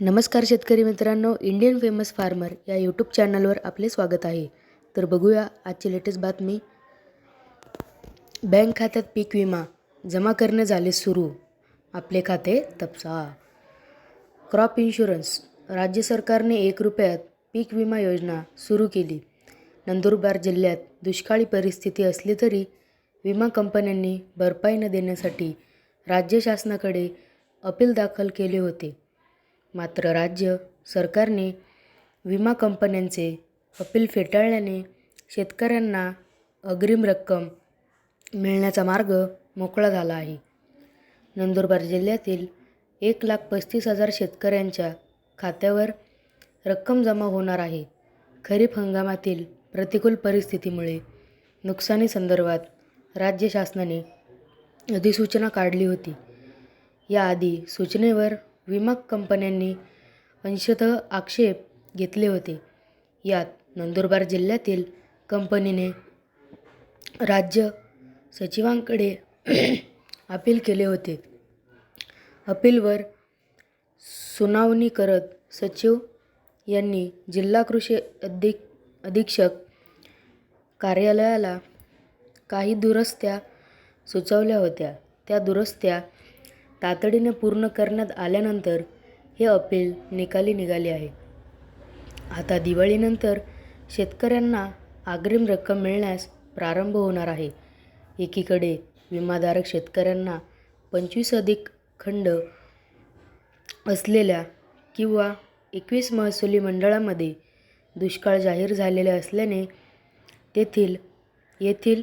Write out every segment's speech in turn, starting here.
नमस्कार शेतकरी मित्रांनो इंडियन फेमस फार्मर या यूट्यूब चॅनलवर आपले स्वागत आहे. तर बघूया आजची लेटेस्ट बातमी. बँक खात्यात पीक विमा जमा करणे झाले सुरू. आपले खाते तपसा. क्रॉप इन्शुरन्स राज्य सरकारने एक रुपयात पीक विमा योजना सुरू केली. नंदुरबार जिल्ह्यात दुष्काळी परिस्थिती असली तरी विमा कंपन्यांनी भरपाई न देण्यासाठी राज्य शासनाकडे अपील दाखल केले होते. मात्र राज्य सरकारने विमा कंपन्यांचे अपील फेटाळल्याने शेतकऱ्यांना अग्रिम रक्कम मिळण्याचा मार्ग मोकळा झाला आहे. नंदुरबार जिल्ह्यातील एक लाख पस्तीस हजार शेतकऱ्यांच्या खात्यावर रक्कम जमा होणार आहे. खरीप हंगामातील प्रतिकूल परिस्थितीमुळे नुकसानीसंदर्भात राज्य शासनाने अधिसूचना काढली होती. याआधी सूचनेवर विमा कंपन्यांनी अंशतः आक्षेप घेतले होते. यात नंदुरबार जिल्ह्यातील कंपनीने राज्य सचिवांकडे अपील केले होते. अपीलवर सुनावणी करत सचिव यांनी जिल्हा कृषी अधिक अधीक्षक कार्यालयाला काही दुरुस्त्या सुचवल्या होत्या. त्या दुरुस्त्या तातडीने पूर्ण करण्यात आल्यानंतर हे अपील निकाली निघाले आहे. आता दिवाळीनंतर शेतकऱ्यांना अग्रिम रक्कम मिळण्यास प्रारंभ होणार आहे. एकीकडे विमाधारक शेतकऱ्यांना पंचवीस अधिक खंड असलेल्या किंवा एकवीस महसुली मंडळामध्ये दुष्काळ जाहीर झालेले असल्याने तेथील येथील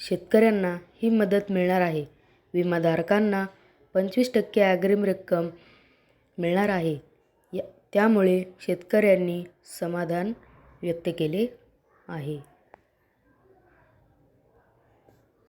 शेतकऱ्यांना ही मदत मिळणार आहे. विमाधारकांना पंचवीस टक्के अग्रिम रक्कम मिळणार आहे. या त्यामुळे शेतकऱ्यांनी समाधान व्यक्त केले आहे.